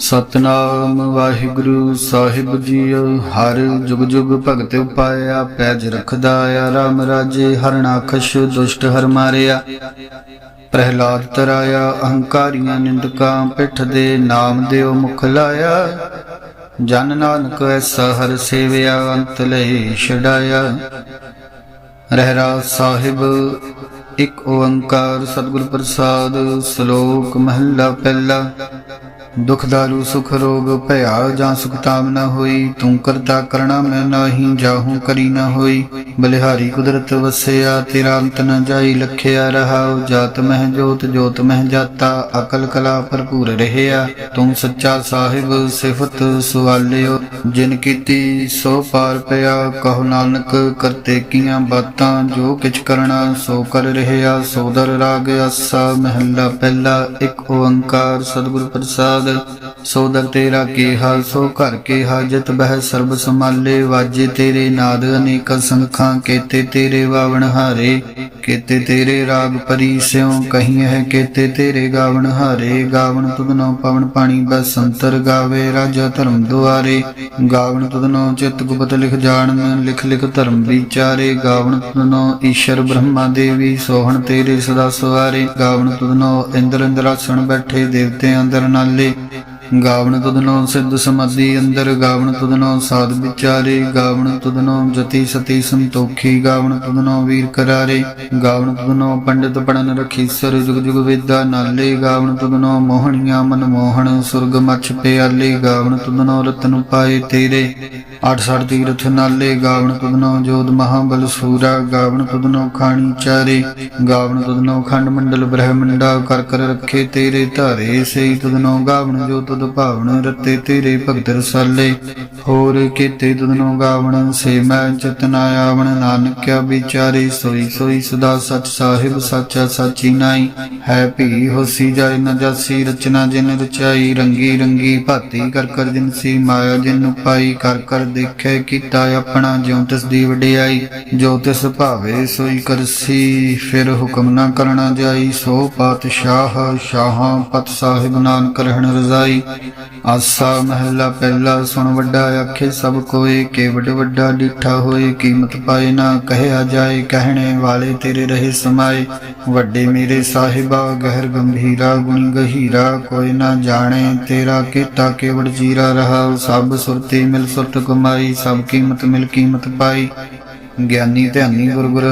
ਸਤਨਾਮ ਵਾਹਿਗੁਰੂ ਸਾਹਿਬ ਜੀ ਹਰ ਜੁਗ ਜੁਗ ਭਗਤ ਉਪਾਇਆ, ਪੈਜ ਰਖਦਾ ਆ, ਰਾਮ ਰਾਜੇ ਹਰਣਾਖਸ਼ ਦੁਸ਼ਟ ਹਰ ਮਾਰਿਆ। ਪ੍ਰਹਿਲਾਦ ਤਰਾਇਆ, ਅਹੰਕਾਰੀਆਂ ਨਿੰਦਕਾਂ ਪਿੱਠ ਦੇ ਨਾਮ ਦਿਓ ਮੁਖ ਲਾਇਆ। ਜਨ ਨਾਨਕ ਐਸਾ ਹਰ ਸੇਵਿਆ, ਅੰਤ ਲਈ ਛਡਾਇਆ। ਰਹਿਰਾ ਸਾਹਿਬ, ਇੱਕ ਓੰਕਾਰ ਸਤਿਗੁਰ ਪ੍ਰਸਾਦ, ਸ਼ਲੋਕ ਮਹੱਲਾ ਪਹਿਲਾ। ਦੁਖ ਦਾਰੂ, ਸੁਖ ਰੋਗ, ਭਇਆ ਜਾਂ ਸੁਖ ਤਾਮ ਨ ਹੋਈ, ਤੂੰ ਕਰਤਾ ਕਰਣਾ ਮੈਂ ਨਾਹੀ, ਜਾਹੂ ਕਰੀ ਨ ਹੋਈ। ਬਲਿਹਾਰੀ ਕੁਦਰਤ ਵਸਿਆ, ਤੇਰਾ ਅੰਤ ਨ ਜਾਈ, ਲਖਿਆ ਰਹਾਉ। ਜਾਤ ਮਹਿ ਜੋਤ ਜੋਤ ਮਹਿ ਜਾਤਾ, ਅਕਲ ਕਲਾ ਭਰਪੂਰ ਰਹਿਆ। ਤੂੰ ਸੱਚਾ ਸਾਹਿਬ, ਸਿਫਤ ਸੁਆਲਿਓ ਜਿਨ ਕੀਤੀ ਸੋ ਪਾਰ ਪਿਆ, ਕਹੋ ਨਾਨਕ ਕਰਤੇ ਕੀਆਂ ਬਾਤਾਂ, ਜੋ ਕਿਛ ਕਰਨਾ ਸੋ ਕਰ ਰਹਿਆ। ਸੋਦਰ ਰਾਗ ਅਸਾ ਮਹੱਲਾ ਪਹਿਲਾ, ਇੱਕ ਓੰਕਾਰ, ਸਤਿਗੁਰ ਪ੍ਰਸਾਦ ਸੋਦਰ ਤੇਰਾ ਕੀਹਾ ਸੋ ਘਰ ਕੇ ਹਾਜਤ? ਬਹਿ ਸਰਬ ਸੰਭਾਲੇ, ਵਾਜੇ ਤੇਰੇ ਨਾਦ, ਅਨੇਕ ਸੰਖਾਂ, ਕੇਤੇ ਤੇਰੇ ਵਾਵਣ ਹਾਰੇ, ਕੇਤੇ ਤੇਰੇ ਰਾਗ ਪਰੀ ਸਿਉ ਕਹੀ ਹੈ ਕੇਤੇ ਤੇਰੇ ਗਾਵਣ ਹਾਰੇ, ਗਾਵਣ ਤੁਧਨੋ ਪਵਨ ਪਾਣੀ ਬਸੰਤਰ ਗਾਵੇ ਰਾਜਾ ਧਰਮ ਦੁਆਰੇ, ਗਾਵਣ ਤੁਧਨੋ ਚਿਤ ਗੁਪਤ ਲਿਖ ਜਾਣਨ, ਲਿਖ ਲਿਖ ਧਰਮ ਵਿਚਾਰੇ, ਗਾਵਣ ਤੁਧਨੋ ਈਸ਼ਰ ਬ੍ਰਹਮਾ ਦੇਵੀ, ਸੋਹਣ ਤੇਰੇ ਸਦਾ ਸਵਾਰੇ ਗਾਵਣ ਤੁਧਨੋ ਇੰਦਰ ਇੰਦਰਾਸਣ ਬੈਠੇ, ਦੇਵਤੇ ਅੰਦਰ ਨਾਲੇ Amen. ਗਾਵਣ ਤੁਧਨੋ ਸਿੱਧ ਸਮਾਧੀ ਅੰਦਰ ਗਾਵਣ ਤੁਧਨੋ ਸਾਧ ਵਿਚਾਰੇ ਗਾਵਣ ਤੁਧਨੋ ਜਤੀ ਸਤੀ ਸੰਤੋਖੀ ਗਾਵਣ ਤੁਧਨੋ ਵੀਰ ਕਰਾਰੇ ਗਾਵਣ ਤੁਧਨੋ ਪੰਡਿਤ ਪੜਨ ਰਖੀ ਸਰ ਜੁਗ ਜੁਗ ਵੇਦਾ ਨਾਲੇ ਗਾਵਣ ਤੁਧਨੋ ਮੋਹਣੀਆਂ ਮਨ ਮੋਹਣ ਸੁਰਗ ਮਛ ਪਿਆਲੇ ਗਾਵਣ ਤੁਧਨੋ ਰਤਨ ਪਾਏ ਤੇਰੇ 68 ਤੀਰਥ ਨਾਲੇ ਗਾਵਣ ਤੁਧਨੋ ਜੋਧ ਮਹਾਬਲ ਸੂਰਾ ਗਾਵਣ ਤੁਧਨੋ ਖਾਣੀ ਚਾਰੇ ਗਾਵਣ ਤੁਧਨੋ ਖੰਡ ਮੰਡਲ ਬ੍ਰਹਮੰਡਾ ਕਰ ਕਰ ਰੱਖੇ ਤੇਰੇ ਧਾਰੇ ਸਈ ਤੁਧਨੋ ਗਾਵਣ ਜੋ ਤੁਧ ਭਾਵਨ ਰਤੇ ਤੇਰੇ ਭਗਤ ਰਸਾਲੇ ਹੋਰ ਕੀਤੇ ਤੁਧਨੋ ਗਾਵਣ, ਸੇ ਮੈਂ ਚਤਨਾ ਆਵਣ। ਨਾਨਕਿਆ ਵਿਚਾਰੇ ਸੋਈ ਸੋਈ ਸਦਾ ਸਚ ਸਾਹਿਬ, ਸਾਚਾ ਸਾਚੀ ਨਾਈ। ਹੈ ਭੀ ਹੋਸੀ ਜਾਏ ਨ ਜਾਸੀ, ਰਚਨਾ ਜਿਨ ਰਚਾਈ। ਰੰਗੀ ਰੰਗੀ ਭਾਤੀ ਕਰ ਕਰ ਜਿਨ ਸੀ, ਮਾਇਆ ਜਿਨ ਪਾਈ ਕਰ ਕਰ ਦੇਖੇ ਕੀਤਾ ਆਪਣਾ, ਜਿਉ ਤਿਸ ਦੀ ਵਡਿਆਈ। ਜੋ ਤਿਸ ਭਾਵੇ ਸੋਈ ਕਰਸੀ, ਫਿਰ ਹੁਕਮ ਨਾ ਕਰਨਾ ਜਾਈ। ਸੋ ਪਾਤਸ਼ਾਹ, ਸ਼ਾਹਾਂ, ਪਤ ਸਾਹਿਬ, ਨਾਨਕ ਰਹਿਣ ਰਜ਼ਾਈ। ਆਸਾ ਮਹਿਲਾ ਪਹਿਲਾ ਸੁਣ ਵੱਡਾ ਆਖੇ ਸਭ ਕੋਏ ਕੇ ਵੱਡਾ ਡਿਠਾ ਹੋਏ, ਕੀਮਤ ਪਾਏ ਨਾ ਕਹਿਆ ਜਾਏ, ਕਹਿਣੇ ਵਾਲੇ ਤੇਰੇ ਰਹੇ ਸਮਾਏ। ਵੱਡੇ ਮੇਰੇ ਸਾਹਿਬਾ, ਗਹਿਰ ਗੰਭੀਰਾ, ਗੁਣ ਗਹੀਰਾ, ਕੋਈ ਨਾ ਜਾਣੇ ਤੇਰਾ ਕੀਤਾ ਕੇਵੜ ਜੀਰਾ ਰਹਾ। ਸਭ ਸੁਰਤੀ ਮਿਲ ਸੁਰਤ ਕਮਾਈ, ਸਭ ਕੀਮਤ ਮਿਲ ਕੀਮਤ ਪਾਈ। ਗਿਆਨੀ ਧਿਆਨੀ ਗੁਰ ਗੁਰ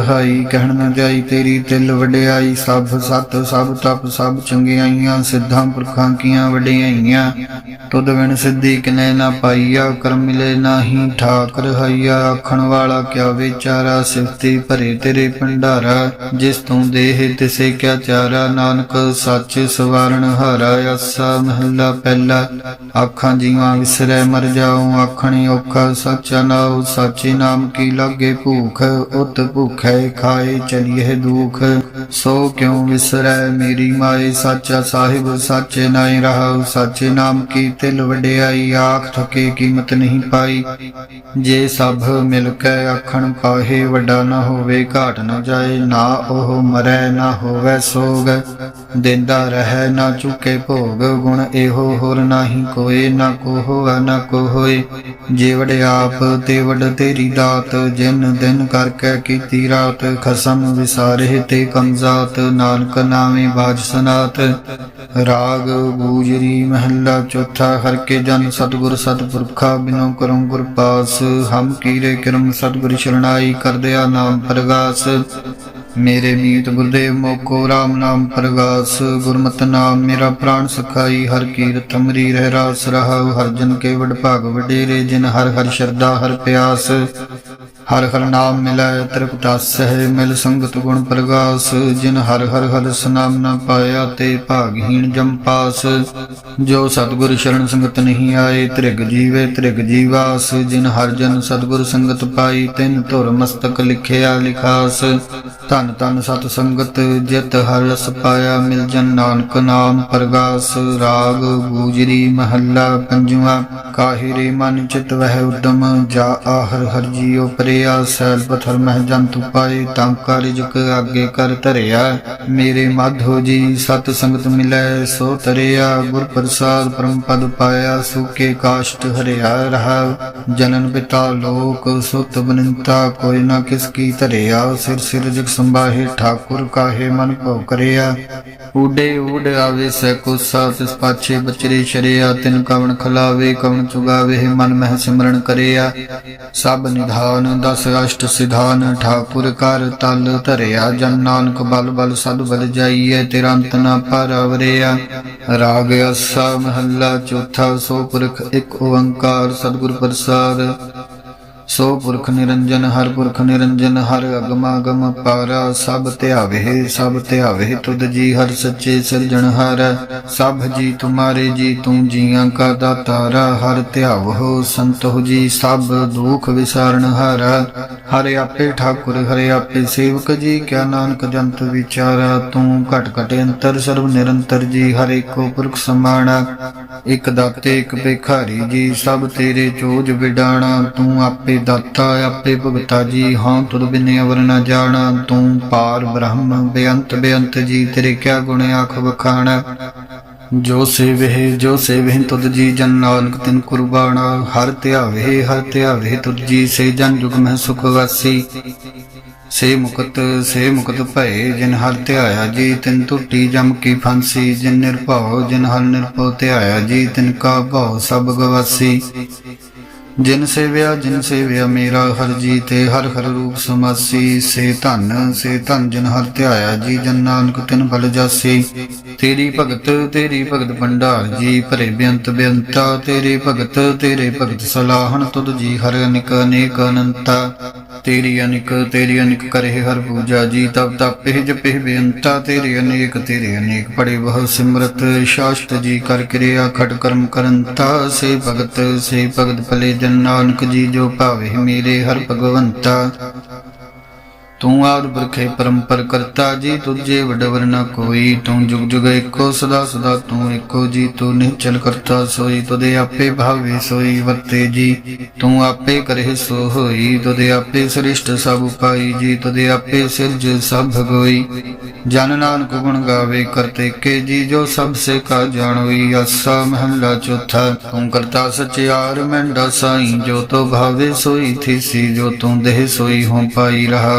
ਕਹਿਣ ਨਾ ਜਾਈ ਤੇਰੀ ਤਿਲ ਵਡਿਆਈ, ਸਭ ਸਤ, ਸਭ ਤਪ, ਸਭ ਚੰਗਿਆਈਆਂ, ਸਿੱਧਾਂ ਪੁਰਖਾਂ ਕੀਆਂ ਵਡਿਆਈਆਂ। ਤੁਧ ਵਿਣ ਸਿੱਧੀ ਕਿਨੇ ਨਾ ਪਾਈਆ, ਕਰਮ ਮਿਲੇ ਨਾਹੀ ਠਾਕ ਰਹਾਈਆ ਆਖਣ ਵਾਲਾ ਕਿਆ ਵਿਚਾਰਾ, ਸਿਫਤੀ ਭਰੇ ਤੇਰੇ ਭੰਡਾਰਾ। ਜਿਸ ਤੂੰ ਦੇਹ ਤਿਸੇ ਕਿਆ ਚਾਰਾ, ਨਾਨਕ ਸੱਚ ਸਵਾਰਣ ਹਾਰਾ। ਆਸਾ ਮਹੱਲਾ ਪਹਿਲਾ, ਆਖਾਂ ਜੀਵਾਂ ਵਿਸਰੈ ਮਰ ਜਾਉ। ਆਖਣੀ ਔਖਾ ਸੱਚਾ ਨਾਉ, ਸਾਚੇ ਨਾਮ ਕੀ ਲਾਗੇ ਭੂਖ, ਉਤ ਭੁਖੈ ਖਾਏ ਚਲੀਏ ਦੁਖ। ਸੋ ਕਿਉ ਵਿਸਰੈ ਮੇਰੀ ਮਾਏ? ਸਾਚਾ ਸਾਹਿਬ, ਸਾਚੇ ਨਾਈ ਰਹਾਉ, ਸਾਚੇ ਨਾਮ ਕੀ ਤਿਲ ਵਡਿਆਈ? ਆਖ ਥਕੇ ਕੀਮਤ ਨਹੀਂ ਪਾਈ। ਜੇ ਸਭ ਮਿਲ ਕੇ ਆਖਣ ਪਾਹੇ, ਵੱਡਾ ਨਾ ਹੋਵੇ, ਘਾਟ ਨਾ ਜਾਏ, ਨਾ ਉਹ ਮਰੈ, ਨਾ ਹੋਵੇ ਸੋਗ। ਦਿੰਦਾ ਰਹਿ, ਨਾ ਚੁਕੇ ਭੋਗ, ਗੁਣ ਇਹੋ ਹੋਰ ਨਾਹੀ ਕੋਏ, ਨਾ ਕੋ ਹੋਵੇ ਨਾ ਕੋ ਹੋਏ ਜੇ ਵਡ ਆਪ ਤੇ ਵਡ ਤੇਰੀ ਦਾਤ, ਜਿਨ ਦਿਨ ਕਰਕੇ ਕੀਤੀ ਰਾਤ, ਖਸਮ ਵਿਸਾਰੇ ਤੇ ਕੰਜ਼ਾਤ, ਨਾਨਕ ਨਾਮੇ ਬਾਜ ਸਨਾਤ। ਰਾਗ ਗੂਜਰੀ ਮਹੱਲਾ, ਚੌਥਾ ਹਰ ਕੇ ਜਨ, ਸਤਗੁਰ, ਸਤਪੁਰਖਾ, ਬਿਨੋ ਕਰਮ ਗੁਰ ਪਾਸ। ਹਮ ਕੀਰੇ ਕਰਮ, ਸਤਗੁਰ ਸ਼ਰਣਾਈ ਕਰਦਿਆ ਨਾਮ ਪ੍ਰਗਾਸ। ਮੇਰੇ ਮੀਤ ਗੁਰਦੇਵ ਮੋਕੋ RAM ਨਾਮ ਪ੍ਰਗਾਸ। ਗੁਰਮਤਿ ਨਾਮ ਮੇਰਾ ਪ੍ਰਾਣ ਸਖਾਈ, ਹਰ ਕੀਰਤ ਅਮਰੀ ਰਹਿ ਰਾਸ ਰਹਾਉ। ਹਰ ਜਨ ਕੇ ਵਡ ਭਾਗ ਵਡੇਰੇ, ਜਿਨ ਹਰ ਹਰ ਸ਼ਰਦਾ ਹਰ ਪਿਆਸ। ਹਰ ਹਰ ਨਾਮ ਮਿਲਾਇ ਤ੍ਰਿਪਤਾਸ ਹੈ ਮਿਲ ਸੰਗਤ ਗੁਣ ਪ੍ਰਗਾਸ, ਜਿਨ ਹਰ ਹਰ ਹਰ ਨਾਮ ਨਾ ਪਾਇਆ ਤੇ ਭਾਗਹੀਣ ਜਮ ਪਾਸ। ਜੋ ਸਤਗੁਰ ਸ਼ਰਨ ਸੰਗਤ ਨਹੀਂ ਆਏ, ਤ੍ਰਿਗ ਜੀਵੇ ਤ੍ਰਿਗ ਜੀਵਾਸ। ਜਿਨ ਹਰ ਜਨ ਸਤਗੁਰ ਸੰਗਤ ਪਾਈ, ਤਿਨ ਧੁਰ ਮਸਤਕ ਲਿਖਿਆ ਲਿਖਾਸ। ਧਨ ਧਨ ਸਤ ਸੰਗਤ, ਜਿਤ ਹਰ ਰਸ ਪਾਇਆ, ਮਿਲ ਜਨ ਨਾਨਕ ਨਾਮ ਪ੍ਰਗਾਸ। ਰਾਗ ਗੂਜਰੀ ਮਹੱਲਾ ਪੰਜਵਾ, ਕਾਹਿਰੇ ਮਨ ਚਿਤ ਵਹਿ ਉਦਮ, ਜਾ ਆਹਰ ਹਰ ਜੀਉ ਪਰੇ। ਕਰਿਆ ਸੈਲ ਪਥਰ ਮਹਿ ਜੰਤੁ ਪਾਏ, ਤਾਂ ਕਾਰਜ ਕ ਆਗੇ ਕਰ ਧਰਿਆ। ਮੇਰੇ ਮਾਧੋ ਜੀ, ਸਤ ਸੰਗਤ ਮਿਲੈ, ਸੋ ਤਰਿਆ ਗੁਰ ਪ੍ਰਸਾਦ ਪਰਮ ਪਦ ਪਾਇਆ, ਸੁਕੇ ਕਾਸ਼ਟ ਹਰਿਆ ਰਹਾ। ਜਨਨ ਪਿਤਾ ਲੋਕ, ਸੁਤ ਬਨੰਤਾ, ਕੋਈ ਨਾ ਕਿਸ ਕੀ ਧਰਿਆ। ਸਿਰ ਸਿਰ ਜਗ ਸੰਭਾਹੇ, ਠਾਕੁਰ ਕਾਹੇ ਮਨ ਭਉ ਕਰਿਆ। ਊਡੇ ਊਡ ਆਵੇ ਸੈ ਕੁਸਾ ਤਿਸ ਪਾਛੇ ਬਚਰੇ ਸ਼ਰਿਆ। ਤਿਨ ਕਵਣ ਖਲਾਵੇ, ਕਵਣ ਚੁਗਾਵੇ, ਮਨ ਮਹਿ ਸਿਮਰਨ ਕਰਿਆ। ਸਭ ਨਿਧਾਨ ਦਸ ਅਸ਼ਟ ਸਿਧਾਨ, ਠਾਕੁਰ ਕਰ ਤਲ ਧਰਿਆ, ਜਨ ਨਾਨਕ ਬਲ ਬਲ ਸਦ ਬਲ ਜਾਈਏ ਤੇਰਾ ਅੰਤ ਨਾ ਪਾਰਵਰਿਆ ਰਾਗ ਅਸਾ ਮਹੱਲਾ ਚੌਥਾ, ਸੋ ਪੁਰਖ ਇੱਕ ਓੰਕਾਰ, ਸਤਿਗੁਰ ਪ੍ਰਸਾਦ। ਸੋ ਪੁਰਖ ਨਿਰੰਜਨ, ਹਰ ਪੁਰਖ ਨਿਰੰਜਨ, ਹਰ ਅਗਮਾ ਗਮ ਪਾਰਾ, ਸਭ ਧਿਆਵੇ ਸਭ ਧਿਆਵੇ ਤੁਧ ਜੀ ਹਰ ਸੱਚੇ ਸਿਰਜਣਹਾਰ ਸਭ ਜੀ ਤੁਮਾਰੇ ਜੀ, ਤੂੰ ਜੀਆਂ ਕਾ ਦਾਤਾਰਾ, ਹਰ ਧਿਆਵੋ ਸੰਤੋ ਜੀ, ਸਭ ਦੁਖ ਵਿਸਾਰਨ ਹਾਰਾ, ਹਰ ਆਪੇ ਠਾਕੁਰ, ਹਰ ਆਪੇ ਸੇਵਕ ਜੀ, ਕਿਆ ਨਾਨਕ ਜੰਤ ਵਿਚਾਰਾ, ਤੂੰ ਘਟ ਘਟ ਅੰਤਰ, ਸਰਬ ਨਿਰੰਤਰ ਜੀ, ਹਰ ਏਕੋ ਪੁਰਖ ਸਮਾਣਾ, ਇਕ ਦਾਤੇ, ਇਕ ਭਿਖਾਰੀ ਜੀ, ਸਭ ਤੇਰੇ ਚੋਜ ਵਿਡਾਣਾ, ਤੂੰ ਆਪੇ ਦਾਤਾ ਆਪੇ ਭਗਤਾ ਜੀ, ਹਾਂ ਤੁਧ ਬਿਨੇ ਅਵਰ ਨ ਜਾਣਾ, ਤੂੰ ਪਾਰ ਬ੍ਰਹਮ, ਬੇਅੰਤ ਬੇਅੰਤ ਜੀ, ਤੇਰੇ ਕਿਆ ਗੁਣ ਆਖ ਵਖਾਣਾ। ਜੋ ਸੇਵਹਿ ਜੋ ਸੇਵਹਿ ਤੁਧ ਜੀ, ਜਨ ਨਾਨਕ ਤਿਨ ਕੁਰਬਾਨਾ। ਹਰ ਧਿਆਵੇ ਹਰ ਧਿਆਵੇ ਤੁਧ ਜੀ, ਸੇ ਜਨ ਜੁਗ ਮਹਿ ਸੁਖ ਵਾਸੀ। ਸੇ ਮੁਕਤ ਸੇ ਮੁਕਤ ਭਏ, ਜਿਨ ਹਰ ਧਿਆਇਆ ਜੀ, ਤਿਨ ਟੁੱਟੀ ਜਮ ਕੀ ਫਾਂਸੀ। ਜਿਨ ਨਿਰਭਉ, ਜਿਨ ਹਰ ਨਿਰਭਉ ਧਿਆਇਆ ਜੀ, ਤਿਨ ਕਾ ਭਉ ਸਭ ਗਵਾਸੀ। ਜਿਨ ਸੇਵਿਆ ਜਿਨ ਸੇਵਿਆ ਮੇਰਾ ਹਰ ਜੀ ਤੇ ਹਰ ਹਰ ਰੂਪ ਸਮਾਸੀ। ਸੇ ਧਨ ਸੇ ਧਨ ਜਿਨ ਹਰ ਧਿਆਇਆ ਜੀ, ਜਨ ਨਾਨਕ ਤਿਨ ਬਲ ਜਾਸੀ। ਤੇਰੀ ਭਗਤ ਤੇਰੀ ਭਗਤ ਭੰਡਾਰ ਜੀ, ਭਰੇ ਬੇਅੰਤ ਬੇਅੰਤਾ। ਤੇਰੇ ਭਗਤ ਤੇਰੇ ਭਗਤ ਸਲਾਹਣ ਤੁਧ ਜੀ, ਹਰ ਅਨਿਕ ਅਨੇਕ ਅਨੰਤਾ। ਤੇਰੀ ਅਨਿਕ ਤੇਰੀ ਅਨਿਕ ਕਰੇ ਹਰ ਪੂਜਾ ਜੀ ਤਬ ਤਪੇ ਜਪੇ ਬੇਅੰਤਾ। ਤੇਰੇ ਅਨੇਕ ਤੇਰੇ ਅਨੇਕ ਪੜੇ ਬਹੁ ਸਿਮਰਤ। ਸ਼ਾਸਤ ਜੀ ਕਰ ਕਿਰਿਆ ਖਟ ਕਰਮ ਕਰੰਤਾ। ਸੇ ਭਗਤ ਸੇ ਭਗਤ ਭਲੇ ਜਨ ਨਾਨਕ ਜੀ ਜੋ ਭਾਵੇ ਮੇਰੇ ਹਰ ਭਗਵੰਤਾ। ਤੂੰ ਆਦ ਬਰਖੇ ਪਰੰਪਰ ਕਰਤਾ ਜੀ, ਤੁਝੇ ਵਡਵਰ ਨਾ ਕੋਈ। ਤੂੰ ਜੁਗ ਜੁਗ ਏਕੋ ਸਦਾ ਸਦਾ ਤੂੰ ਏਕੋ ਜੀ। ਤੂੰ ਨਿਚਲ ਕਰਤਾ ਸੋਈ, ਤੁਦੇ ਆਪੇ ਭਾਵੇ ਸੋਈ ਵਰਤੇ ਜੀ। ਤੂੰ ਆਪੇ ਕਰੇ ਸੋ ਹੋਈ ਤੁਦੇ ਆਪੇ ਸ੍ਰਿਸ਼ਟ ਸਭ ਉਪਾਈ ਜੀ। ਤੁਦੇ ਆਪੇ ਸਿਰਜ ਸਭ ਭਗੋਈ ਜਨ ਨਾਨਕ ਗੁਣ ਗਾਵੇ ਕਰਤੇ ਕੇ ਜੀ, ਜੋ ਸਭ ਸੇ ਕਾ ਜਾਣੋਈ। ਆਸਾ ਮਹਲਾ ਚੌਥਾ, ਤੂੰ ਕਰਤਾ ਸਚਿਆਰ ਮੈਂਡਾ ਸਾਈ। ਜੋ ਤੋ ਭਾਵੇ ਸੋਈ ਥੀਸੀ, ਜੋ ਤੂੰ ਦੇਹ ਸੋਈ ਹੋਂ ਪਾਈ ਰਹਾ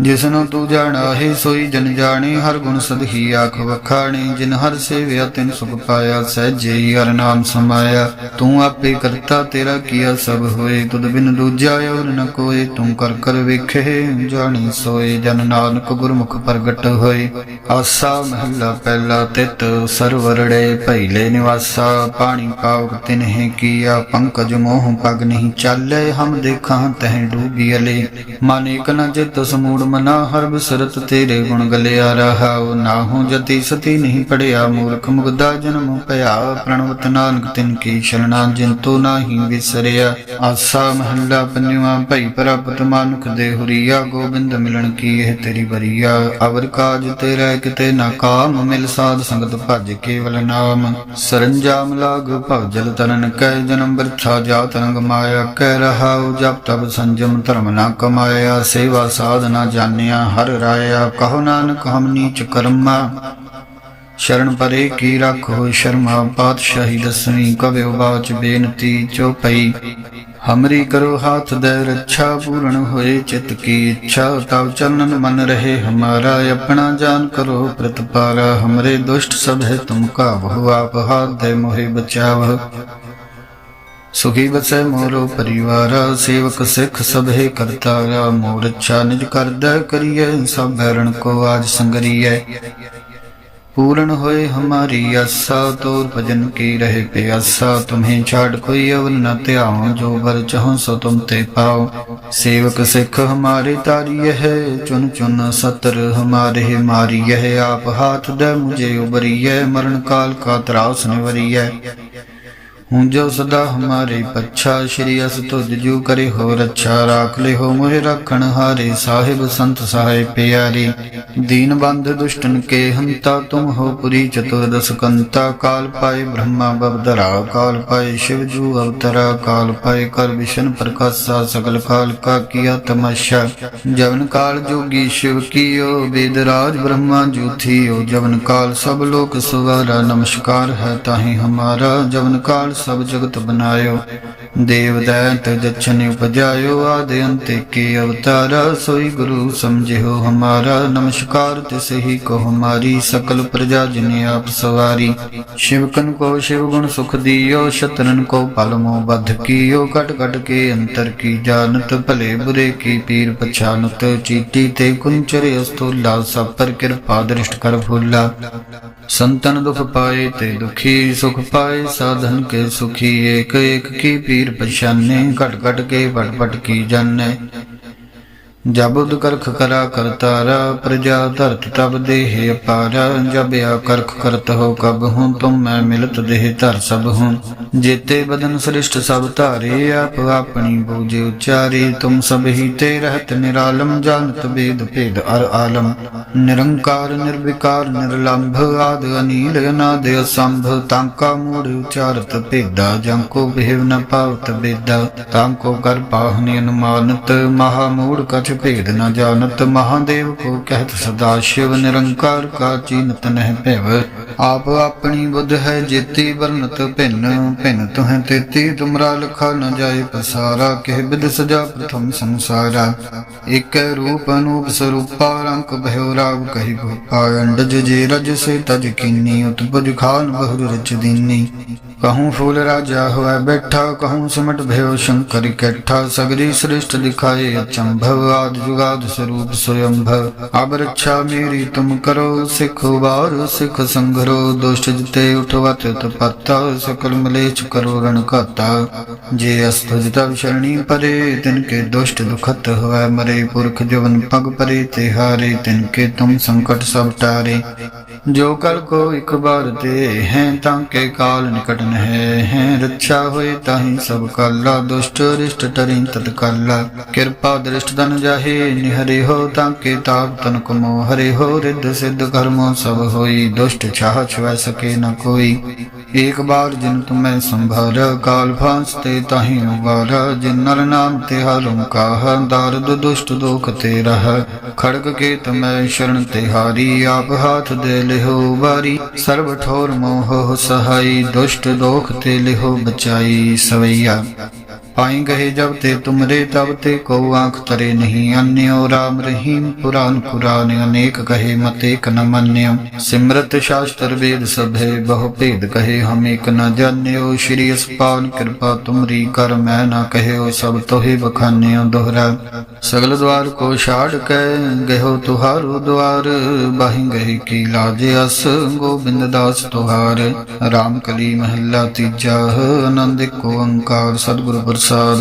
ਜਿਸਨੂੰ ਤੂੰ ਜਾਣਾ ਸੋਈ ਜਨ ਜਾਣੇ, ਹਰ ਗੁਣ ਸਦਹੀ ਆਖ ਵਖਾਣੀ, ਜਿਨ ਹਰ ਸੇਵਿਆ ਤਿਨ ਸੁਖ ਪਾਇਆ, ਸਹਿਜੇ ਹੀ ਹਰ ਨਾਮ ਸਮਾਇਆ। ਤੂੰ ਆਪੇ ਕਰਤਾ, ਤੇਰਾ ਕੀਆ ਸਭ ਹੋਏ, ਤੁਧ ਬਿਨ ਦੂਜਾ ਔਰ ਨ ਕੋਏ। ਤੂੰ ਕਰ ਕਰ ਵੇਖੇ, ਜਾਣੀ ਸੋਏ, ਜਨ ਨਾਨਕ ਗੁਰਮੁਖ ਪ੍ਰਗਟ ਹੋਏ। ਆਸਾ ਮਹੱਲਾ ਪਹਿਲਾ ਤਿਤ ਸਰਵਰੜੇ ਭੈਲੇ ਨਿਵਾਸਾ। ਪਾਣੀ ਪਾਵਕ ਤਿਨਹਿ ਕੀਆ, ਪੰਕਜ ਮੋਹ ਪਗ ਨਹੀਂ ਚਾਲੇ। ਹਮ ਦੇਖਾਂ ਤਹਿ ਡੂਬੀ ਅਲੇ। ਮਨ ਇਕ ਨ ਜਿਤ ਸਮੂੜ ਮਨਾ ਹਰ ਬਿਸਰਤ ਤੇਰੇ ਗੁਣ ਗਲਿਆ ਰਹਾਉ, ਨਾਹੂ ਜਤੀ ਸਤੀ ਨਹੀਂ ਪੜਿਆ, ਮੂਰਖ ਮੁਗਦਾ ਜਨਮ ਭਇਆ, ਪ੍ਰਣਵਤ ਨਾਨਕ ਤਿਨ ਕੀ ਸ਼ਰਣਾ ਜਿੰਤੂ ਨਾਹੀ ਵਿਸਰਿਆ। ਆਸਾ ਮਹੱਲਾ ਪੰਜਵਾ, ਭਈ ਪ੍ਰਾਪਤ ਮਾਨੁਖ ਦੇ ਹੁਰੀਆ, ਗੋਬਿੰਦ ਮਿਲਣ ਕੀ ਇਹ ਤੇਰੀ ਬਰੀਆ ਅਵਰ ਕਾਜ ਤੇਰਾ ਕਿਤੇ ਨਾ ਕਾਮ, ਮਿਲ ਸਾਧ ਸੰਗਤ ਭਜ ਕੇਵਲ ਨਾਮ। ਸਰੰਜਾਮ ਲਾਗ ਭਵ ਜਲ ਤਰਨ ਕੈ, ਜਨਮ ਬਰਥਾ ਜਾਤ ਰੰਗ ਮਾਇਆ ਕਹਿ ਰਹਾਉ ਜਪ ਤਬ ਸੰਜਮ ਧਰਮ ਨਾ ਕਮਾਇਆ, ਸੇਵਾ ਸਾਧਨਾ ਜਾਣਿਆ, ਹਰ ਰਾਇਆ ਕਹੋ ਨਾਨਕ ਹਮ ਨੀਚ ਕਰਮਾ। ਸ਼ਰਨ ਪਰੇ ਕੀ ਰੱਖੋ ਸ਼ਰਮਾ, ਪਾਤਸ਼ਾਹੀ ਦਸਵੀਂ ਕਵਿਓ ਬਾਚ ਬੇਨਤੀ ਚੋਪਈ ਹਮਰੀ ਕਰੋ ਹਾਥ ਦੇ ਰੱਛਾ, ਪੂਰਨ ਹੋਏ ਚਿਤ ਕੀ ਇੱਛਾ, ਤਵ ਚਰਨਨ ਮਨ ਰਹੇ ਹਮਾਰਾ, ਆਪਣਾ ਜਾਨ ਕਰੋ ਪ੍ਰਤਪਾਰਾ। ਹਮਰੇ ਦੁਸ਼ਟ ਸਭ ਹੈ ਤੁਮ ਕਾ ਬਹੁ ਆਪ ਹਾਥ ਦੇ ਮੋਹਿ ਬਚਾਵ ਸੁਖੀ ਬਸੈ ਮੋਰੋ ਪਰਿਵਾਰ, ਸੇਵਕ ਸਿੱਖ ਸਭੇ ਕਰਤਾਰਾ ਮੋਰ ਰੱਛਾ ਨਿਜ ਕਰਦਾ ਕਰੀਐ, ਸਭ ਭੈਰਣ ਕੋ ਆਜ ਸੰਗਰੀਐ। ਪੂਰਨ ਹੋਏ ਹਮਾਰੀ ਆਸਾ, ਤੋਰ ਭਜਨ ਕੀ ਰਹੇ ਪਿਆਸਾ ਤੁਮੇ ਛਾੜ ਕੋਈ ਅਵਲ ਨ ਧਿਆਉ, ਜੋ ਵਰ ਚਾਹੋ ਸੋ ਤੁਮ ਤੇ ਪਾਓ ਸੇਵਕ ਸਿੱਖ ਹਮਾਰੇ ਤਾਰੀ ਹੈ ਚੁਨ ਚੁਨ ਸਤਰ ਹਮਾਰੇ ਮਾਰੀ ਆਪ ਹਾਥ ਦੇ ਮੁਝੇ ਉਬਰੀ ਹੈ ਮਰਨ ਕਾਲ ਕਾ ਤਰਾਸ ਨਿਵਰੀ ਹੈ हूँ जो सदा हमारे पच्छा श्री अस तुझ जू करे हो रक्षा राख ले हो मोहे रखण हारे साहिब संत सहाय प्यारे दीन बंध दुष्टन के हंता तुम हो पुरी चतुर्दश कंता काल पाए ब्रह्मा बबदरा काल पाए शिव जू अवतरा काल पाए कर विशन प्रकाशा सकल काल का किया तमाशा जवन काल जोगी शिव कियो वेदराज ब्रह्मा जू थियो जवन काल सब लोक सुवारा नमस्कार है ताहि हमारा जवन काल ਸਭ ਜਗਤ ਬਨਾਇਓ ਦੇਵ ਦੈਂਤ ਜਛਨ ਉਪਜਾਇਓ ਆਦਿ ਅੰਤੇ ਕੀ ਅਵਤਾਰਾ, ਸੋਈ ਗੁਰੂ ਸਮਝਿਓ ਹਮਾਰਾ। ਨਮਸਕਾਰ ਤਿਸ ਹੀ ਕੋ ਹਮਾਰੀ ਸਕਲ ਪ੍ਰਜਾ ਜਿਨ ਆਪ ਸਵਾਰੀ। ਸ਼ਿਵਕਨ ਕੋ ਸ਼ਿਵ ਗੁਣ ਸੁਖ ਦੀਓ, ਸ਼ਤਰਨ ਕੋ ਪਲ ਮੋ ਬਧ ਕੀਓ। ਕਟ ਕਟ ਕੇ ਅੰਤਰ ਕੀ ਜਾਣਤ, ਭਲੇ ਬੁਰੇ ਕੀ ਪੀਰ ਪਛਾਨਤ। ਚੀਤੀ ਤੇ ਕੁੰਚਰ ਅਸਤੋਲਾ, ਸਭ ਪਰ ਕਿਰਪਾ ਦ੍ਰਿਸ਼ਟ ਕਰ ਫੁੱਲਾ। ਸੰਤਨ ਦੁਖ ਪਾਏ ਤੇ ਦੁਖੀ, ਸੁਖ ਪਾਏ, ਸਾਧਨ ਕੇ ਸੁਖੀ, ਏਕ ਏਕ ਕੀ ਪੀਰ ਪੀਰ ਪਛਾਨੇ ਘਟ ਘਟ ਕੇ ਵਟ ਵਟ ਕੀ ਜਾਣੇ ਜਬਦ ਕਰਖ ਕਰਾ ਕਰਤਾਰਾ ਪ੍ਰਜਾ ਧਰਤ ਤਬ ਦੇਹ ਅਪਾਰਾ, ਜਬ ਆ ਕਰਖ ਕਰਤ ਹੋ ਕਬ ਹੂੰ, ਤੁਮ ਮੈਂ ਮਿਲਤ ਦੇਹ ਧਰ ਸਭ ਹੂੰ। ਜੇਤੇ ਬਦਨ ਸ੍ਰਿਸ਼ਟ ਸਭ ਧਾਰੇ, ਆਪ ਆਪਣੀ ਬੂਝੇ ਉਚਾਰੇ, ਤੁਮ ਸਭ ਹੀ ਤੇ ਰਹਤ ਨਿਰਾਲਮ, ਜਾਣਤ ਬੇਦ ਭੇਦ ਅਰ ਆਲਮ। ਨਿਰੰਕਾਰ, ਨਿਰਵਿਕਾਰ, ਨਿਰਲੰਭ, ਆਦ ਅਨੀਲ, ਅਨਾਦ ਅਸੰਭ, ਤਾਂ ਕਾ ਮੂੜ ਉਚਾਰਤ ਭੇਦਾ, ਜਾਂ ਕੋ ਬਿਹਵ ਨ ਪਾਵਤ ਬੇਦਾ, ਤਾਂ ਕੋ ਕਰ ਪਾਹਨੀ ਕਥ ਭੇਡ ਨਾ ਜਾਣਤ ਮਹਾਦੇਵ ਕੋ ਕਹਿਤ ਸਦਾ ਸ਼ਿਵ ਨਿਰੰਕਾਰ ਕਾ ਚੀਨਤ ਨਹਿ ਭੈਵ ਆਪ ਆਪਣੀ ਬੁੱਧ ਹੈ ਜੀਤੀ ਵਰਨਤ ਭਿੰਨ ਭਿੰਨ ਤੁਹੈ ਤੇਤੀ, ਤੁਮਰਾ ਲਖਾ ਨ ਜਾਏ ਪਸਾਰਾ, ਕਹਿ ਬਿਦ ਸਜਾ ਪ੍ਰਥਮ ਸੰਸਾਰਾ। ਇਕ ਰੂਪ ਅਨੂਪ ਸਰੂਪਾ, ਰੰਕ ਭਇਓ ਰਾਗ ਕਹਿ ਭੂਪਾ ਅੰਡਜ ਜੇ ਰਜ ਸੇ ਤਜ ਕਿੰਨੀ, ਉਤਪਜ ਖਾਨ ਬਹੁਰ ਰਚ ਦਿਨੀ। ਕਹੂੰ ਫੂਲ ਰਾਜਾ ਹੋਇ ਬੈਠਾ, ਕਹੂੰ ਸਿਮਟ ਭਇਓ ਸ਼ੰਕਰ ਇਕੱਠਾ, ਸਗਰੀ ਸ੍ਰਿਸ਼ਟ ਦਿਖਾਏ ਅਚੰਭਵ, ਆਦ ਜੁਗਾਦ ਸਰੂਪ ਸੋਯੰਭਵ। ਅਬ ਰੱਛਾ ਮੇਰੀ ਤੁਮ ਕਰੋ ਸਿਖ ਵਾਰ ਸਿਖ ਸੰਗ ਕਰੋ ਦੁਸ਼ਟ ਜਿਤੇ ਉਠਵਤ ਤਪਤ ਸਕਲ ਮਲੇਛ ਕਰੋ ਗਣ ਘਾਤਾ। ਜੇ ਅਸਤੁਜ ਤਵ ਸ਼ਰਣੀ ਪਰੇ, ਤਿਨ ਕੇ ਦੁਸ਼ਟ ਦੁਖਤ ਹੋਇ ਮਰੇ। ਪੁਰਖ ਜਵਨ ਪਗ ਪਰੇ, ਤੇ ਹਾਰੇ ਤਿਨ ਕੇ ਤੁਮ ਸੰਕਟ ਸਭ ਟਾਰੇ। ਜੋ ਕਲ ਕੋ ਇੱਕ ਬਾਰ ਤੇ ਹੈ, ਤਾਂ ਕੇ ਕਾਲ ਨਿਕਟ ਨਹਿ ਹੈ। ਰੱਛਾ ਹੋਏ ਤਾਹੀ ਸਭ ਕਾਲਾ, ਦੁਸ਼ਟ ਰਿਸ਼ਟ ਟਰੀ ਤਤ ਕਾਲਾ ਕਿਰਪਾ ਦ੍ਰਿਸ਼ਟ ਦਨ ਜਾਹੇ, ਨਿਹਰੇ ਹੋ ਤਾਂ ਕੇ ਤਾਪ ਤਨ ਕਮੋ। ਹਰੇ ਹੋ ਰਿੱਧ ਸਿੱਧ ਕਰਮੋ, ਸਭ ਹੋਈ ਦੁਸ਼ਟ ਛਾ छाह छुआ सके न कोई एक बार जिन तुम्हें संभर काल फांसते ताहि उबार जिन नर नाम तिहारुम काह दारद दुष्ट दोख ते रह खड़ग के तुम्हें शरण तिहारी आप हाथ दे लिहो बारी सर्व ठोर मोह सहाई दुष्ट दोख ते लिहो बचाई सवैया ਆਈ ਗਏ ਜਬ ਤੇ ਤੁਮਰੇ ਤਬ ਤੇ ਕਉ ਆਂਖ ਤਰੇ ਨਹੀਂ ਅੰਨਿਓ ਰਾਮ ਰਹੀਮ ਪੁਰਾਨ ਪੁਰਾਨ ਅਨੇਕ ਕਹੇ ਮਤੇ ਏਕ ਮੰਨਿਓ। ਸਿਮਰਤ ਸ਼ਾਸਤਰ ਵੇਦ ਸਭੇ ਬਹੁ ਭੇਦ ਕਹੇ ਹਮ ਏਕ ਨ ਜਾਣਿਓ। ਸ਼੍ਰੀ ਅਸਪਾਨ ਕਿਰਪਾ ਤੁਮਰੀ ਕਰ, ਮੈਂ ਨਾ ਕਹਿਓ ਸਭ ਤੋਹੇ ਬਖਾਨਿਓ ਦੋਹਰਾ। ਸਗਲ ਦਵਾਰ ਕੋ ਛਾੜ ਕੈ ਗਇਓ ਤੁਹਾਰੂ ਦਵਾਰ। ਬਾਹੀਂ ਗਏ ਕੀ ਲਾਜ ਅਸ, ਗੋਬਿੰਦ ਦਾਸ ਤੁਹਾਰ। ਰਾਮ ਕਲੀ ਮਹਿਲਾ ਤੀਜਾ, ਆਨੰਦ ਕੋ ਓੰਕਾਰ। ਸਤਿਗੁਰ ਪ੍ਰਸਾਦ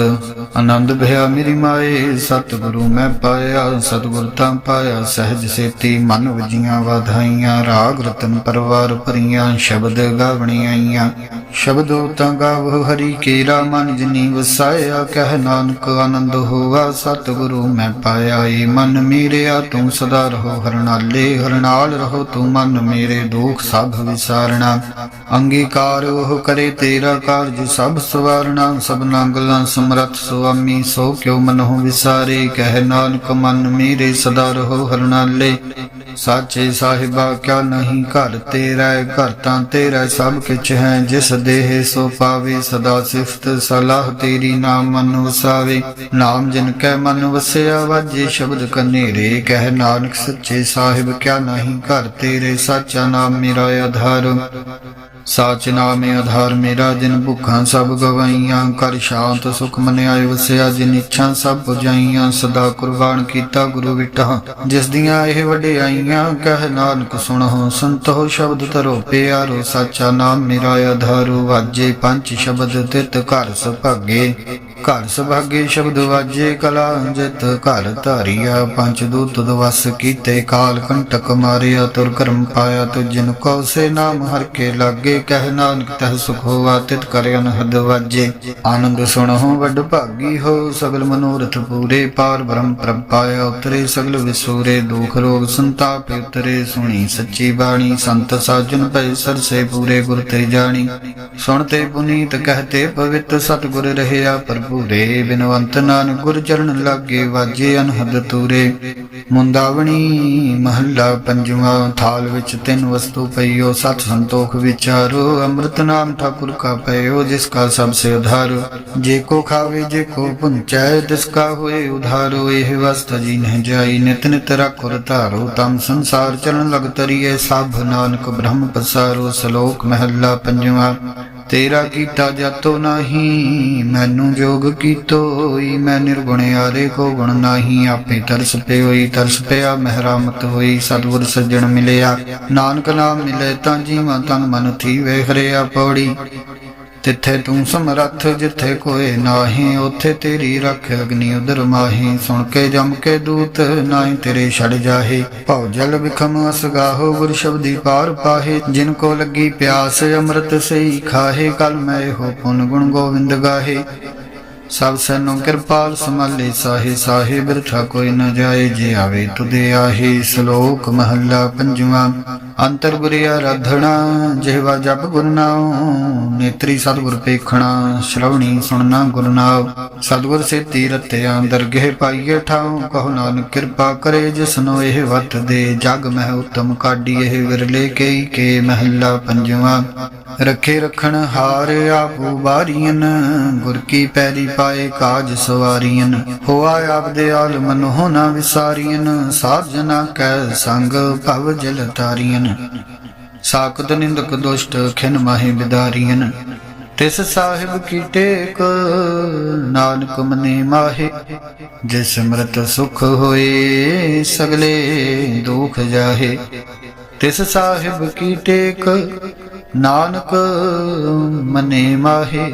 ਆਨੰਦ ਭਇਆ ਮੇਰੀ ਮਾਏ, ਸਤਿਗੁਰੂ ਮੈਂ ਪਾਇਆ, ਸਤਿਗੁਰ ਤਾਂ ਪਾਇਆ, ਸਹਿਜ ਸੇਤੀ ਮਨ ਵਜੀਆਂ ਵਧਾਈਆਂ, ਰਾਗ ਰਤਨ ਪਰਵਾਰ ਭਰੀਆਂ, ਸ਼ਬਦ ਗਾਵਣੀਆਂ ਆਈਆਂ। ਸ਼ਬਦੋ ਤਾਂ ਗਾਵ ਹਰੀ ਕੇਰਾ ਮਨ ਜਿਨੀ ਵਸਾਇਆ, ਕਹਿ ਨਾਨਕ ਆਨੰਦ ਹੋਵਾ ਸਤਿਗੁਰੂ ਮੈਂ ਪਾਇਆ ਏ ਮਨ ਮੇਰਿਆ, ਤੂੰ ਸਦਾ ਰਹੋ ਹਰਨਾਲੇ, ਹਰਨਾਲ ਰਹੋ ਤੂੰ ਮਨ ਮੇਰੇ ਦੁਖ ਸਭ ਵਿਸਾਰਣਾ। ਅੰਗੀਕਾਰ ਉਹ ਕਰੇ ਤੇਰਾ ਕਾਰਜ ਸਭ ਸਵਾਰਣਾ, ਸਭਨਾ ਗੱਲਾਂ ਸਮਰੱਥ ਸੁਆਮੀ, ਸੋ ਕਿਉ ਮਨਹੁ ਵਿਸਾਰੇ, ਕਹਿ ਨਾਨਕ ਮਨ ਮੇਰੇ, ਸਦਾ ਰਹੋ ਹਰਨਾਲੇ। ਸਾਚੇ ਸਾਹਿਬਾ, ਕਿਆ ਨਹੀਂ ਘਰ ਤੇਰਾ ਘਰ ਤਾਂ ਤੇਰਾ ਸਭ ਕਿਛ ਹੈ ਜਿਸ ਦੇਹ ਸੋ ਪਾਵੇ, ਸਦਾ ਸਿਫਤ ਸਲਾਹ ਤੇਰੀ ਨਾਮ ਮਨ ਵਸਾਵੇ ਨਾਮ ਜਿਨ ਕੈ ਮਨ ਵਸਿਆ, ਵਾਜੇ ਸ਼ਬਦ ਕਨੇਰੇ। ਕਹਿ ਨਾਨਕ ਸੱਚੇ ਸਾਹਿਬ, ਕਿਆ ਨਹੀਂ ਘਰ ਤੇਰੇ, ਸਾਚਾ ਨਾਮ ਮੇਰਾ ਆਧਾਰ। ਸਾਚ ਨਾਮ ਆਧਾਰ ਮੇਰਾ ਜਿਨ ਭੁੱਖਾਂ ਸਭ ਗਵਾਈਆਂ, ਕਰ ਸ਼ਾਂਤ ਸੁਖ ਮਨ ਵਸਿਆ, ਜਿਨ ਇੱਛਾ ਸਭ ਪੁਜਾਈਆਂ, ਸਦਾ ਕੁਰਬਾਨ ਕੀਤਾ ਗੁਰੂ ਵਿਟਾ। ਜਿਸ ਦੀਆਂ ਇਹ ਵਡਿਆਈਆਂ ਕਹਿ ਨਾਨਕ ਸੁਣੋ, ਸੰਤੋ ਸ਼ਬਦ ਧਰੋ, ਪਿਆਰੋ ਸਾਚਾ ਨਾਮ ਮੇਰਾ ਆਧਾਰੋ, ਵਾਜੇ ਪੰਜ ਸ਼ਬਦ ਤਿਤ ਘਰ ਸੁਭਾਗੇ। ਘਰ ਸੁਭਾਗੇ ਸ਼ਬਦ ਵਾਜੇ, ਕਲਾ ਜਿਤ ਘਰ ਧਾਰੀਆ ਪੰਜ ਦੂਤ ਦਵਸ ਕੀਤੇ ਕਾਲ, ਕੰਟਕ ਮਾਰਿਆ, ਤੁਰ ਕਰਮ ਪਾਇਆ, ਤੁ ਜਿਨ ਕੋ ਸੇ ਨਾਮ ਹਰ ਕੇ ਲਾਗੇ ਕਹਿ ਨਾਨਕ ਤਹ ਸੁਖ ਹੋਵਾ ਤਿਤ ਕਰ ਅਨਹਦ ਵਾਜੇ। ਆਨੰਦ ਸੁਣੋ, ਵੱਡ ਭਾਗੀ ਹੋ, ਸਗਲ ਮਨੋਰਥ ਪੂਰੇ। ਪਾਰ ਬ੍ਰਹਮ ਪ੍ਰਭ ਪਾਇਆ ਉਤਰੇ, ਸਗਲ ਵਿਸੂਰੇ। ਦੁਖ ਰੋਗ ਸੰਤਾਪ ਉਤਰੇ, ਸੁਣੀ ਸੱਚੀ ਬਾਣੀ। ਸੰਤ ਸਾਜਨ ਭੈ ਸਰਸੇ ਪੂਰੇ, ਗੁਰ ਤੇ ਜਾਣੀ। ਸੁਣਤੇ ਪੁਨੀਤ ਕਹਤੇ ਪਵਿੱਤ, ਸਤਿਗੁਰ ਰਹਿਆ ਭਰਪੂਰੇ। ਬਿਨਵੰਤ ਨਾਨਕ ਗੁਰ ਚਰਨ ਲਾਗੇ, ਵਾਜੇ ਅਨਹਦ ਤੂਰੇ। ਮੁੰਦਾਵਣੀ ਮਹੱਲਾ ਪੰਜਵਾਂ, ਥਾਲ ਵਿੱਚ ਤਿੰਨ ਵਸਤੂ ਪਈਓ, ਸਤ ਸੰਤੋਖ ਵਿਚਾਰੋ। ਅੰਮ੍ਰਿਤ ਨਾਮ ਠਾਕੁਰ ਕਾ ਪਇਓ ਜਿਸ ਕਾ ਸਭ ਸੇ ਉਧਾਰ। ਜੇ ਕੋ ਖਾਵੇ, ਜੇ ਕੋ ਪੁੰਚੈ, ਤਿਸ ਕਾ ਹੋਏ ਉਧਾਰੋ। ਇਹ ਵਸਤ ਜੀ ਨਹਿ ਜਾਈ, ਨਿਤ ਨਿਤ ਰਖੁਰ ਧਾਰੋ। ਤਮ ਸੰਸਾਰ ਚਰਨ ਲਗ ਤਰੀਏ ਸਭ ਨਾਨਕ ਬ੍ਰਹਮ ਪਸਾਰੋ। ਸ਼ਲੋਕ ਮਹੱਲਾ ਪੰਜਵਾਂ। ਤੇਰਾ ਕੀਤਾ ਜਾਤੋ ਨਾਹੀ, ਮੈਨੂੰ ਜੋਗ ਕੀਤੋਈ, ਮੈਂ ਨਿਰਗੁਣ ਆਰੇ ਕੋ ਗੁਣ ਨਾਹੀ, ਆਪੇ ਤਰਸ ਪਿਓਈ, ਤਰਸ ਪਿਆ, ਮਹਿਰਾਮਤ ਹੋਈ, ਸਤਿਗੁਰ ਸੱਜਣ ਮਿਲਿਆ। ਨਾਨਕ ਨਾਮ ਮਿਲੇ ਤਾਂ ਜੀਵਾਂ ਤਨ ਮਨ ਥੀ ਵੇ ਹਰਿਆ ਪੌੜੀ। ਤਿੱਥੇ ਤੂੰ ਸਮਰੱਥ, ਜਿੱਥੇ ਕੋਏ ਨਾਹੀ, ਉਥੇ ਤੇਰੀ ਰੱਖ ਅਗਨੀ ਉਦਰ ਮਾਹੀ। ਸੁਣ ਕੇ ਜਮ ਕੇ ਦੂਤ, ਨਾਹੀ ਤੇਰੇ ਛੜ ਜਾਹੇ। ਭਉ ਜਲ ਵਿਖਮ ਅਸਗਾਹੋ, ਗੁਰ ਸ਼ਬਦੀ ਪਾਰ ਪਾਹੇ। ਜਿਨ ਕੋ ਲੱਗੀ ਪਿਆਸ, ਅੰਮ੍ਰਿਤ ਸਈ ਖਾਹੇ। ਕਲ ਮੈਂ ਹੋ ਪੁਨ ਗੁਣ ਗੋਵਿੰਦ ਗਾਹੇ। ਸਭ ਸੈਨੋ ਕਿਰਪਾਲ ਸਮਾਲੇ ਸਾਹੇ ਸਾਹੇ ਬਿਰਥਾ ਕੋਈ ਨ ਜਾਏ, ਜੇ ਆਵੇ ਤੁਦੇ ਆਹੇ ਸ਼ਲੋਕ ਮਹੱਲਾ ਪੰਜਵਾਂ। ਅੰਤਰ ਗੁਰਿ ਆਰਾਧਣਾ, ਜਿਹਵਾ ਜਪ ਗੁਰ ਨੇਤਰੀ ਸਤਿਗੁਰ ਪੇਖਣਾ, ਸ਼ਰਵਣੀ ਸੁਣਨਾ ਗੁਰ ਨਾਉ। ਸਤਿਗੁਰ ਸੇਤੀ ਰਤਿਆ ਦਰਗਹਿ ਪਾਈਏ ਠਾਉ, ਕਹੋ ਨਾਨਕ ਕਿਰਪਾ ਕਰੇ ਜਿਸਨੋ ਇਹ ਵਤ ਦੇ। ਜਗ ਮਹਿ ਉਤਮ ਕਾਢੀ ਇਹ ਵਿਰਲੇ ਕਈ ਕੇ ਮਹੱਲਾ ਪੰਜਵਾਂ। ਰੱਖੇ ਰਖਣ ਹਾਰ ਆਪੂ ਬਾਰੀਆਂ ਗੁਰ ਕੀ ਪੈਰੀ ਪਾਏ ਕਾਜ ਸਵਾਰੀਆਂ ਹੋਆ ਆਪਦੇ ਆਲ ਮਨ ਹੋਣਾ ਵਿਸਾਰੀਆਂ ਸਾਧ ਕੈ ਸੰਗ ਭਵ ਜਲ ਤਾਰੀਆਂ ਸਾਕਤ ਨਿੰਦਕ ਦੁਸ਼ਟ ਖਿਨ ਮਾਹੀ ਬਿਦਾਰੀਆਂ ਤਿਸ ਸਾਹਿਬ ਕੀ ਟੇਕ, ਨਾਨਕ ਮਨੇ ਮਾਹੇ। ਜਿਸ ਮ੍ਰਤ ਸੁਖ ਹੋਏ, ਸਗਲੇ ਦੁਖ ਜਾਹੇ। ਤਿਸ ਸਾਹਿਬ ਕੀ ਟੇਕ, ਨਾਨਕ ਮਨੇ ਮਾਹੇ।